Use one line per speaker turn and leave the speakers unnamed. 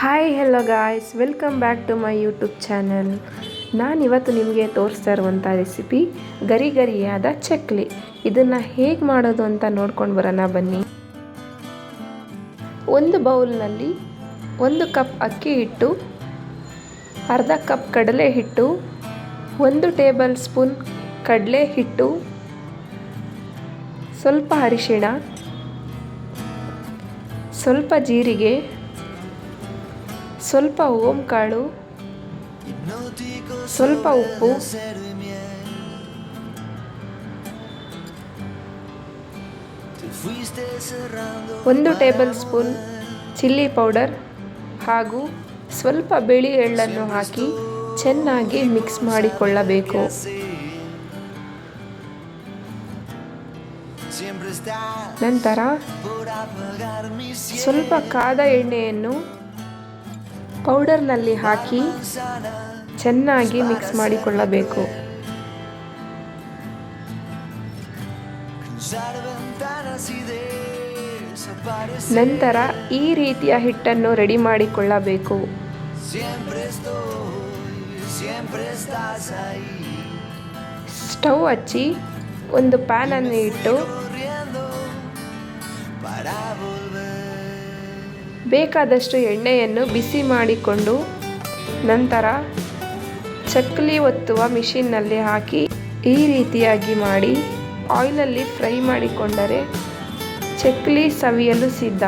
Hi hello guys welcome back to my YouTube channel ನಾನಿವತ್ತು ನಿಮಗೆ ತೋರಿಸ್ತಾ ಇರುವಂಥ ರೆಸಿಪಿ ಗರಿ ಗರಿಯಾದ ಚಕ್ಲಿ. ಇದನ್ನು ಹೇಗೆ ಮಾಡೋದು ಅಂತ ನೋಡ್ಕೊಂಡು ಬರೋಣ ಬನ್ನಿ. ಒಂದು ಬೌಲ್ನಲ್ಲಿ ಒಂದು ಕಪ್ ಅಕ್ಕಿ ಹಿಟ್ಟು, ಅರ್ಧ ಕಪ್ ಕಡಲೆ ಹಿಟ್ಟು, ಒಂದು ಟೇಬಲ್ ಸ್ಪೂನ್ ಕಡಲೆ ಹಿಟ್ಟು, ಸ್ವಲ್ಪ ಅರಿಶಿಣ, ಸ್ವಲ್ಪ ಜೀರಿಗೆ ಸ್ವಲ್ಪ ಓಂಕಾಳು, ಸ್ವಲ್ಪ ಉಪ್ಪು. ಒಂದು ಟೇಬಲ್ ಸ್ಪೂನ್ ಚಿಲ್ಲಿ ಪೌಡರ್ ಹಾಗೂ ಸ್ವಲ್ಪ ಬಿಳಿ ಎಳ್ಳನ್ನು ಹಾಕಿ ಚೆನ್ನಾಗಿ ಮಿಕ್ಸ್ ಮಾಡಿಕೊಳ್ಳಬೇಕು. ನಂತರ ಸ್ವಲ್ಪ ಕಾದ ಎಣ್ಣೆಯನ್ನು ಪೌಡರ್ನಲ್ಲಿ ಹಾಕಿ ಚೆನ್ನಾಗಿ ಮಿಕ್ಸ್ ಮಾಡಿಕೊಳ್ಳಬೇಕು. ನಂತರ ಈ ರೀತಿಯ ಹಿಟ್ಟನ್ನು ರೆಡಿ ಮಾಡಿಕೊಳ್ಳಬೇಕು. ಸ್ಟವ್ ಹಚ್ಚಿ ಒಂದು ಪ್ಯಾನನ್ನು ಇಟ್ಟು ಬೇಕಾದಷ್ಟು ಎಣ್ಣೆಯನ್ನು ಬಿಸಿ ಮಾಡಿಕೊಂಡು ನಂತರ ಚಕ್ಕಲಿ ಒತ್ತುವ ಮಿಷಿನ್ನಲ್ಲಿ ಹಾಕಿ ಈ ರೀತಿಯಾಗಿ ಮಾಡಿ ಆಯಿಲಲ್ಲಿ ಫ್ರೈ ಮಾಡಿಕೊಂಡರೆ ಚಕ್ಕಲಿ ಸವಿಯಲು ಸಿದ್ಧ.